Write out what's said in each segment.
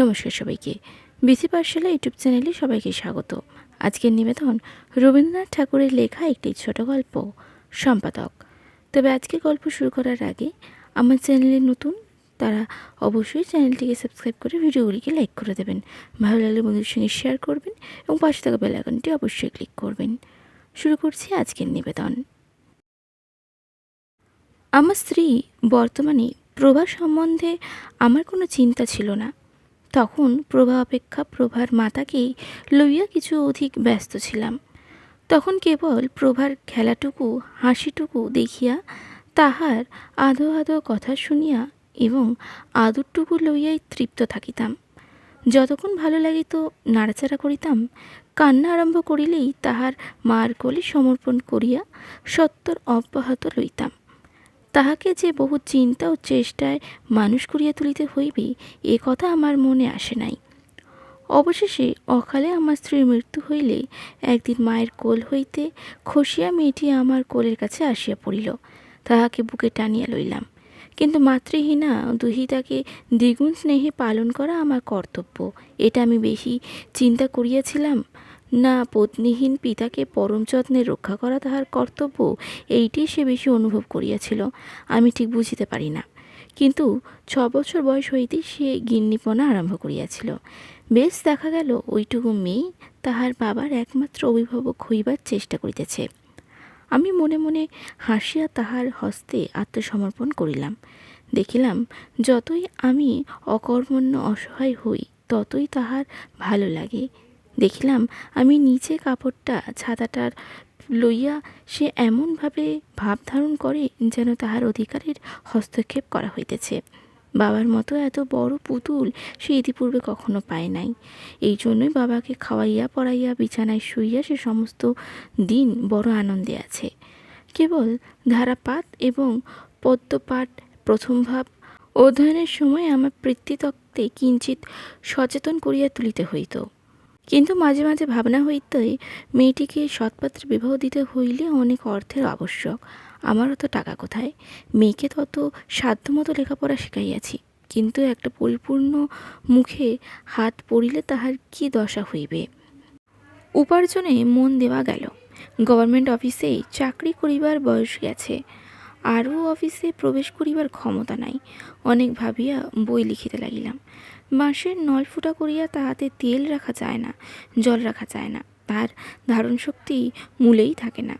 নমস্কার সবাইকে। বিসি পাঠশালা ইউটিউব চ্যানেলে সবাইকে স্বাগত। আজকের নিবেদন রবীন্দ্রনাথ ঠাকুরের লেখা একটি ছোট গল্প, সম্পাদক। তবে আজকে গল্প শুরু করার আগে আমার চ্যানেলে নতুন, তারা অবশ্যই চ্যানেলটিকে সাবস্ক্রাইব করে ভিডিওগুলিকে লাইক করে দেবেন। ভালো লাগলে বন্ধুদের সঙ্গে শেয়ার করবেন এবং পাশে থাকা বেল আইকনটি অবশ্যই ক্লিক করবেন। শুরু করছি আজকের নিবেদন। আমার স্ত্রী বর্তমানে প্রভা সম্বন্ধে আমার কোনো চিন্তা ছিল না। তখন প্রভা অপেক্ষা প্রভার মাতাকেই লইয়া কিছু অধিক ব্যস্ত ছিলাম। তখন কেবল প্রভার খেলাটুকু, হাসিটুকু দেখিয়া তাহার আধো আধো কথা শুনিয়া এবং আদরটুকু লইয়াই তৃপ্ত থাকিতাম। যতক্ষণ ভালো লাগিত, নাড়াচাড়া করিতাম, কান্না আরম্ভ করিলেই তাহার মার কোলে সমর্পণ করিয়া সত্তর অব্যাহত লইতাম। তাহাকে যে বহু চিন্তা ও চেষ্টায় মানুষ করিয়া তুলিতে হইবে, এ কথা আমার মনে আসে নাই। অবশেষে অকালে আমার স্ত্রীর মৃত্যু হইলে একদিন মায়ের কোল হইতে খসিয়া মেয়েটি আমার কোলের কাছে আসিয়া পড়িল। তাহাকে বুকে টানিয়া লইলাম। কিন্তু মাতৃহীনা দুহিতাকে দ্বিগুণ স্নেহে পালন করা আমার কর্তব্য। এটা আমি বেশি চিন্তা করিয়াছিলাম না, পত্নীহীন পিতাকে পরম যত্নে রক্ষা করা তাহার কর্তব্য এইটি সে বেশি অনুভব করিয়াছিল। আমি ঠিক বুঝিতে পারি না। কিন্তু ছ বছর বয়স হইতেই সে গিন্নিপনা আরম্ভ করিয়াছিল। বেশ দেখা গেল, ওইটুকু মেয়ে তাহার বাবার একমাত্র অভিভাবক হইবার চেষ্টা করিতেছে। আমি মনে মনে হাসিয়া তাহার হস্তে আত্মসমর্পণ করিলাম। দেখিলাম, যতই আমি অকর্মণ্য, অসহায় হই, ততই তাহার ভালো লাগে। দেখিলাম আমি নিচে কাপড়টা ছাতাটার লইয়া সে এমনভাবে ভাব ধারণ করে যেন তাহার অধিকারের হস্তক্ষেপ করা হইতেছে। বাবার মতো এত বড় পুতুল সে ইতিপূর্বে কখনো পায় নাই। এই জন্যই বাবাকে খাওয়াইয়া, পড়াইয়া, বিছানায় শুইয়া সে সমস্ত দিন বড় আনন্দে আছে। কেবল ধারাপাত এবং পদ্মপাঠ প্রথম ভাব অধ্যয়নের সময় আমার বৃত্তিতত্ত্বে কিঞ্চিত সচেতন করিয়া তুলিতে হইত। কিন্তু মাঝে মাঝে ভাবনা হইতে মেয়েটিকে সৎপাত্রে বিবাহ দিতে হইলে অনেক অর্থের আবশ্যক। আমার অত টাকা কোথায়? মেয়েকে তত সাধ্যমতো লেখাপড়া শিখাইয়াছি। কিন্তু একটা পরিপূর্ণ মুখে হাত পড়িলে তাহার কি দশা হইবে? উপার্জনে মন দেওয়া গেল। গভর্নমেন্ট অফিসে চাকরি করিবার বয়স গেছে। আরও অফিসে প্রবেশ করিবার ক্ষমতা নাই। অনেক ভাবিয়া বই লিখিতে লাগিলাম। বাঁশের নল ফুটা করিয়া তাহাতে তেল রাখা যায় না, জল রাখা যায় না তার ধারণ শক্তি মূলেই থাকে না।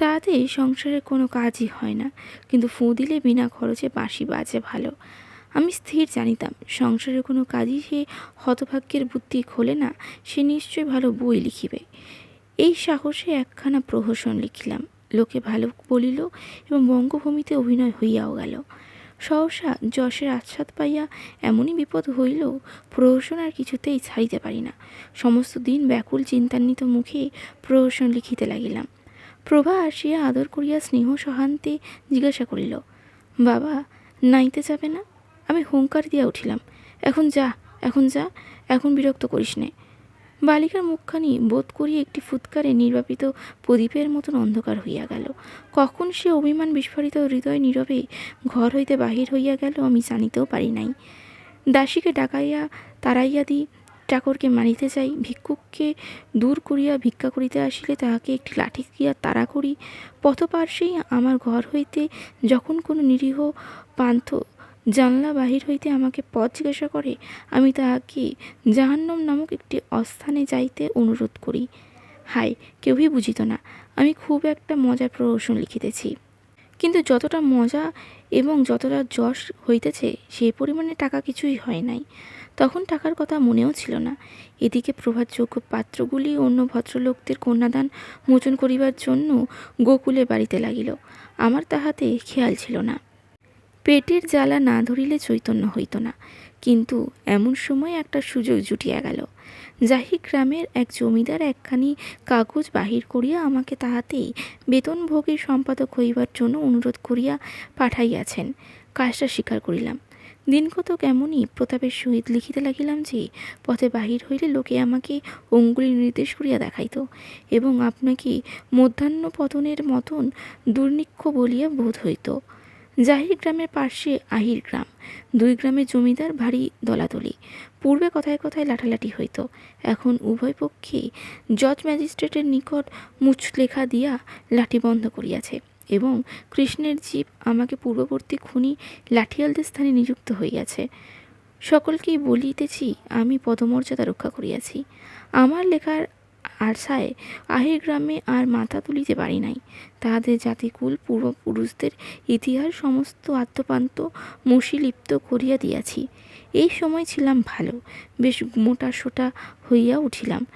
তাতে সংসারের কোনো কাজই হয় না, কিন্তু ফুঁ দিলে বিনা খরচে বাঁশি বাজে ভালো। আমি স্থির জানিতাম, সংসারের কোনো কাজই সে হতভাগ্যের বুদ্ধি খোলে না, সে নিশ্চয়ই ভালো বই লিখিবে। এই সাহসে একখানা প্রহসন লিখিলাম, লোকে ভালো বলিল এবং বঙ্গভূমিতে অভিনয় হইয়াও গেল। সহসা যশের আচ্ছাদ পাইয়া এমনই বিপদ হইল প্রহসন আর কিছুতেই ছাড়িতে পারি না। সমস্ত দিন ব্যাকুল চিন্তান্বিত মুখে প্রহসন লিখিতে লাগিলাম। প্রভা আসিয়া আদর করিয়া স্নেহ সহান্তে জিজ্ঞাসা করিল, বাবা, নাইতে যাবে না? আমি হুঙ্কার দিয়া উঠিলাম, এখন যা এখন যা, এখন বিরক্ত করিস নে। বালিকার মুখখানি বোধ করিয়া একটি ফুৎকারে নির্বাপিত প্রদীপের মতন অন্ধকার হইয়া গেল। কখন সে অভিমান বিস্ফোরিত হৃদয় নীরবে ঘর হইতে বাহির হইয়া গেল আমি জানিতেও পারি নাই। দাসীকে ডাকাইয়া, তাড়াইয়া দিই চাকরকে মারিতে যাই, ভিক্ষুককে দূর করিয়া ভিক্ষা করিতে আসিলে তাহাকে একটি লাঠি দিয়া তাড়া করি। পথপার্শ্বেই আমার ঘর হইতে যখন কোনো নিরীহ পান্থ জানলা বাহির হইতে আমাকে পথ জিজ্ঞাসা করে, আমি তাহাকে জাহান্নম নামক একটি অস্থানে যাইতে অনুরোধ করি। হায়, কেউই বুঝিত না। আমি খুব একটা মজার প্রহসন লিখিতেছি। কিন্তু যতটা মজা এবং যতটা যশ হইতেছে সেই পরিমাণে টাকা কিছুই হয় নাই। তখন টাকার কথা মনেও ছিল না। এদিকে প্রভাতযোগ্য পাত্রগুলি অন্য ভদ্রলোকদের কন্যাদান মোচন করিবার জন্য গোকুলে বাড়িতে লাগিল। আমার তাহাতে খেয়াল ছিল না। পেটের জ্বালা না ধরিলে চৈতন্য হইত না। কিন্তু এমন সময় একটা সুযোগ জুটিয়া গেল। যাহি গ্রামের এক জমিদার একখানি কাগজ বাহির করিয়া আমাকে তাহাতেই বেতনভোগী সম্পাদক হইবার জন্য অনুরোধ করিয়া পাঠাইয়াছেন। কাজটা স্বীকার করিলাম। দিন কতক এমনই প্রতাপের সহিত লিখিতে লাগিলাম যে, পথে বাহির হইলে লোকে আমাকে অঙ্গুলি নির্দেশ করিয়া দেখাইত এবং আপনাকে মধ্যাহ্ন পতনের মতন দুর্নিক্ষ বলিয়া বোধ হইত। জাহির গ্রামের পাশে আহির গ্রাম। দুই গ্রামের জমিদার ভারী দলাদলি। পূর্বে কথায় কথায় লাঠালাঠি হইত। এখন উভয় পক্ষে জজ ম্যাজিস্ট্রেটের নিকট মুচলেখা দিয়া লাঠি বন্ধ করিয়াছে এবং কৃষ্ণের জীব আমাকে পূর্ববর্তী খুনি লাঠিয়ালদের স্থানে নিযুক্ত হইয়াছে। সকলকেই বলিতেছি, আমি পদমর্যাদা রক্ষা করিয়াছি। আমার লেখার আশায় আহির গ্রামে আর মাথা তুলিতে পারি নাই। তাহাদের জাতিকুল পূর্বপুরুষদের ইতিহাস সমস্ত আত্মপান্ত মসিলিপ্ত করিয়া দিয়াছি। এই সময় ছিলাম ভালো, বেশ মোটা সোটা হইয়া উঠিলাম।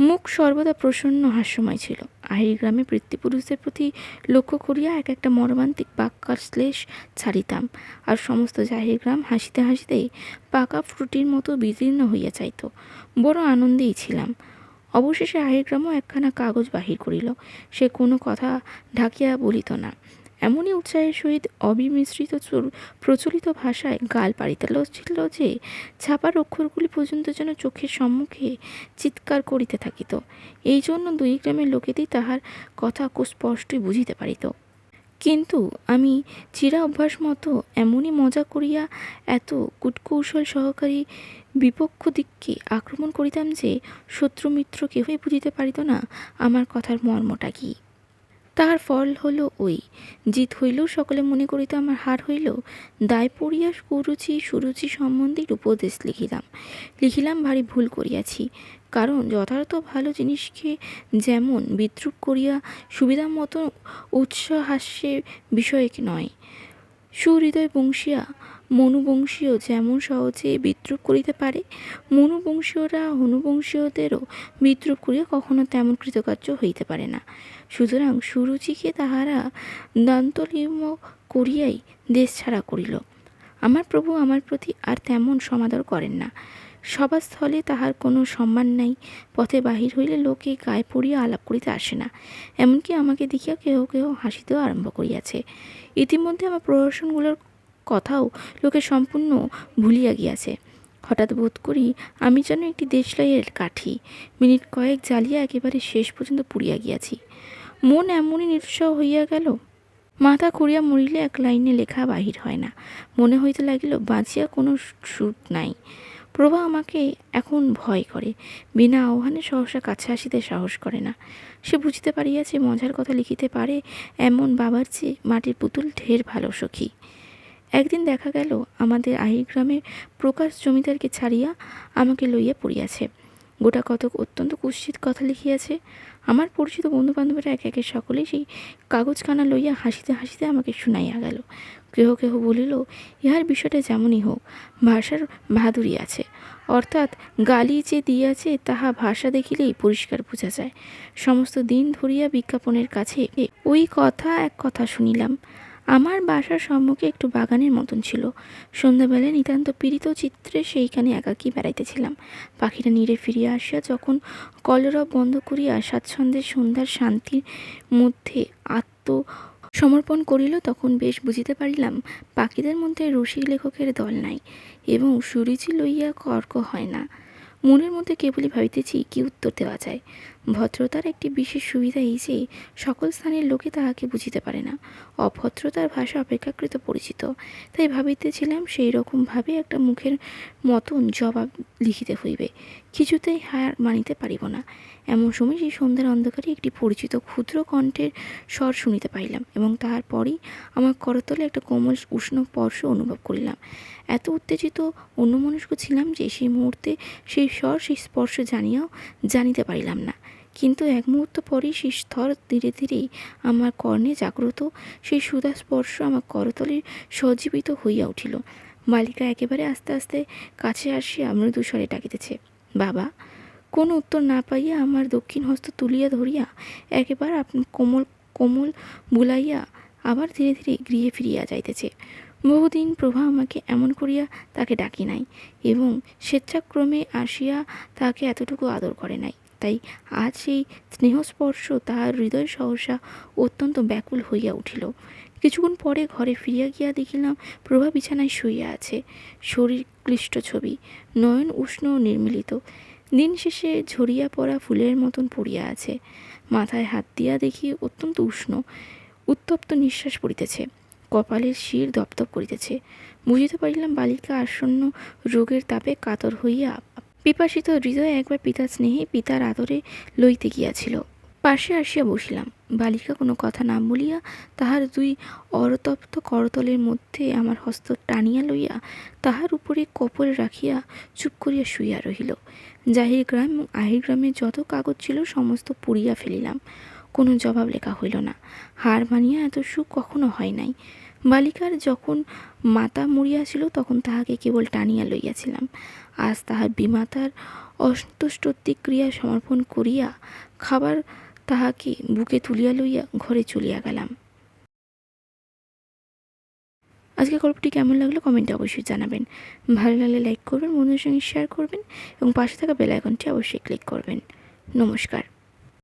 মুখ সর্বদা প্রসন্ন হাস্যময় ছিল। আহির গ্রামে পিতৃপুরুষদের প্রতি লক্ষ্য করিয়া এক একটা মর্মান্তিক বাক্যাশ্লেষ ছাড়িতাম আর সমস্ত জাহির গ্রাম হাসিতে হাসিতে পাকা ফ্রুটির মতো বিদীর্ণ হইয়া যাইত। বড় আনন্দেই ছিলাম। অবশেষে আহির গ্রামও একখানা কাগজ বাহির করিল। সে কোনো কথা ঢাকিয়া বলিত না। এমনই উৎসাহের সহিত অবিমিশ্রিত চল- প্রচলিত ভাষায় গাল পাড়িতেল ছিল যে ছাপার অক্ষরগুলি পর্যন্ত যেন চোখের সম্মুখে চিৎকার করিতে থাকিত, এই জন্য দুই গ্রামের লোকেদের তাহার কথা স্পষ্টই বুঝিতে পারিত। কিন্তু আমি চিরা অভ্যাস মতো এমনই মজা করিয়া এত কুটকৌশল সহকারী বিপক্ষ দিককে আক্রমণ করিতাম যে শত্রু মিত্র কেহই বুঝিতে পারিত না আমার কথার মর্মটা কী। তাহার ফল হলো ওই, জিত হইলেও সকলে মনে করিত আমার হার হইল, দায় পড়িয়া কুরুচি সুরুচি সম্বন্ধে উপদেশ লিখিলাম। লিখিলাম, ভারী ভুল করিয়াছি, কারণ যথার্থ ভালো জিনিসকে যেমন বিদ্রুপ করিয়া সুবিধা মতো উৎসাহাস্যের বিষয় নয়। সুহৃদয় বংশীয়া মনুবংশীয় যেমন সহজে বিদ্রুপ করিতে পারে, মনুবংশীয়রা হনুবংশীয়দেরও বিদ্রুপ করিয়া কখনো তেমন কৃতকার্য হইতে পারে না। সুতরাং সুরুচিকে তাহারা দন্তলীম করিয়াই দেশ ছাড়া করিল। আমার প্রভু আমার প্রতি আর তেমন সমাদর করেন না। সভাস্থলে তাহার কোনো সম্মান নাই, পথে বাহির হইলে লোকে গায়ে পড়িয়া আলাপ করিতে আসে না। এমনকি আমাকে দেখিয়া কেহ কেহ হাসিতেও আরম্ভ করিয়াছে। ইতিমধ্যে আমার প্রহসনগুলোর কথাও লোকে সম্পূর্ণ ভুলিয়া গিয়াছে। হঠাৎ বোধ করি আমি যেন একটি দেশলাইয়ের কাঠি। মিনিট কয়েক জ্বালিয়া একেবারে শেষ পর্যন্ত পুড়িয়া গিয়াছি। মন এমনই নিরুৎসাহ হইয়া গেল। মাথা খুঁড়িয়া মরিলে এক লাইনে লেখা বাহির হয় না। মনে হইতে লাগিল, বাঁচিয়া কোনো সুখ নাই। প্রভা আমাকে এখন ভয় করে। বিনা আহ্বানে সহসা কাছে আসিতে সাহস করে না। সে বুঝিতে পারিয়াছে, মজার কথা লিখিতে পারে, এমন বাবার চেয়ে মাটির পুতুল ঢের ভালো সখী। একদিন দেখা গেল আমাদের আহির গ্রামের প্রকাশ জমিদারকে ছাড়িয়া আমাকে লইয়া পড়িয়াছে। গোটা কতক অত্যন্ত কুৎসিত কথা লিখিয়াছে। আমার পরিচিত বন্ধু বান্ধবেরা একে একে সকলেই সেই কাগজখানা লইয়া হাসিতে হাসিতে আমাকে শুনাইয়া গেল। কেহ কেহ বলিল, ইহার বিষয়টা যেমনই হোক, ভাষার বাহাদুরি আছে। অর্থাৎ গালি যে দিয়াছে, তাহা ভাষা দেখিলেই পরিষ্কার বোঝা যায়। সমস্ত দিন ধরিয়া বিজ্ঞাপনের কাছে ওই কথা এক কথা শুনিলাম। আমার বাসার সম্মুখে একটু বাগানের মতন ছিল। সন্ধ্যাবেলায় নিতান্ত পীড়িত চিত্রে সেইখানে একাকী বেড়াইতেছিলাম। পাখিরা নিড়ে ফিরিয়া আসিয়া যখন কলরব বন্ধ করিয়া স্বাচ্ছন্দ্যের সন্ধ্যার শান্তির মধ্যে আত্ম সমর্পণ করিল, তখন বেশ বুঝিতে পারিলাম, পাখিদের মধ্যে রসিক লেখকের দল নাই এবং সুরুচি লইয়া কর্ক হয় না। মনের মধ্যে কেবলই ভাবিতেছি, কি উত্তর দেওয়া যায়? ভদ্রতার একটি বিশেষ সুবিধা এই যে, সকল স্থানের লোকে তাহাকে বুঝিতে পারে না। অভদ্রতার ভাষা অপেক্ষাকৃত পরিচিত। তাই ভাবিতেছিলাম সেই রকমভাবে একটা মুখের মতন জবাব লিখিতে হইবে। কিছুতেই হার মানিতে পারিব না। এমন সময় সেই সন্ধ্যার অন্ধকারে একটি পরিচিত ক্ষুদ্র কণ্ঠের স্বর শুনিতে পাইলাম এবং তাহার পরই আমার করতলে একটা কোমল উষ্ণ স্পর্শ অনুভব করিলাম। এত উত্তেজিত অন্যমনস্ক ছিলাম যে সেই মুহূর্তে সেই স্বর, সেই স্পর্শ জানিয়াও জানিতে পারিলাম না। কিন্তু এক মুহূর্ত পরেই সেই স্তর ধীরে ধীরেই আমার কর্ণে জাগ্রত। সেই সুধা স্পর্শ আমার করতলে সজ্জীবিত হইয়া উঠিল। বালিকা একেবারে আস্তে আস্তে কাছে আসিয়া মৃদুস্বরে ডাকিতেছে, বাবা, কোনো উত্তর না পাইয়া আমার দক্ষিণ হস্ত তুলিয়া ধরিয়া একেবারে আপ কোমল কোমল বুলাইয়া আবার ধীরে ধীরে গৃহে ফিরিয়া যাইতেছে। বহুদিন প্রভা আমাকে এমন করিয়া তাকে ডাকি নাই এবং স্বেচ্ছাক্রমে আসিয়া তাকে এতটুকু আদর করে নাই। তাই আজ সেই স্নেহস্পর্শ তাহার হৃদয় সহসা অত্যন্ত ব্যাকুল হইয়া উঠিল। কিছুক্ষণ পরে ঘরে ফিরিয়া গিয়া দেখিলাম প্রভা বিছানায় শুইয়া আছে। শরীর ক্লিষ্ট ছবি, নয়ন উষ্ণ ও নির্মিলিত। দিন শেষে ঝরিয়া পড়া ফুলের মতন পড়িয়া আছে। মাথায় হাত দিয়া দেখি অত্যন্ত উষ্ণ, উত্তপ্ত নিঃশ্বাস পড়িতেছে। কপালের শির দপদপ করিতেছে। বুঝিতে পারিলাম বালিকা আসন্ন রোগের তাপে কাতর হইয়া পিপাসিত হৃদয়ে একবার পিতার স্নেহে পিতার আদরে লইতে গিয়াছিল। পাশে আসিয়া বসিলাম। বালিকা কোনো কথা না বলিয়া তাহার দুই অরতপ্ত করতলের মধ্যে আমার হস্ত টানিয়া লইয়া তাহার উপরে কপল রাখিয়া চুপ করিয়া শুইয়া রহিল। জাহির গ্রাম এবং আহির গ্রামে যত কাগজ ছিল সমস্ত পুড়িয়া ফেলিলাম। কোনো জবাব লেখা হইল না। হার মানিয়া এত সুখ কখনো হয় নাই। বালিকার যখন মাতা মরিয়াছিল তখন তাহাকে কেবল টানিয়া লইয়াছিলাম। আজ তাহার বিমাতার অন্ত্যেষ্টিক্রিয়া সমর্পণ করিয়া খাবার তাহাকে বুকে তুলিয়া লইয়া ঘরে চলিয়া গেলাম। আজকে গল্পটি কেমন লাগল কমেন্টে অবশ্যই জানাবেন। ভালো লাগলে লাইক করবেন, বন্ধুদের সঙ্গে শেয়ার করবেন এবং পাশে থাকা বেল আইকনটি অবশ্যই ক্লিক করবেন। নমস্কার।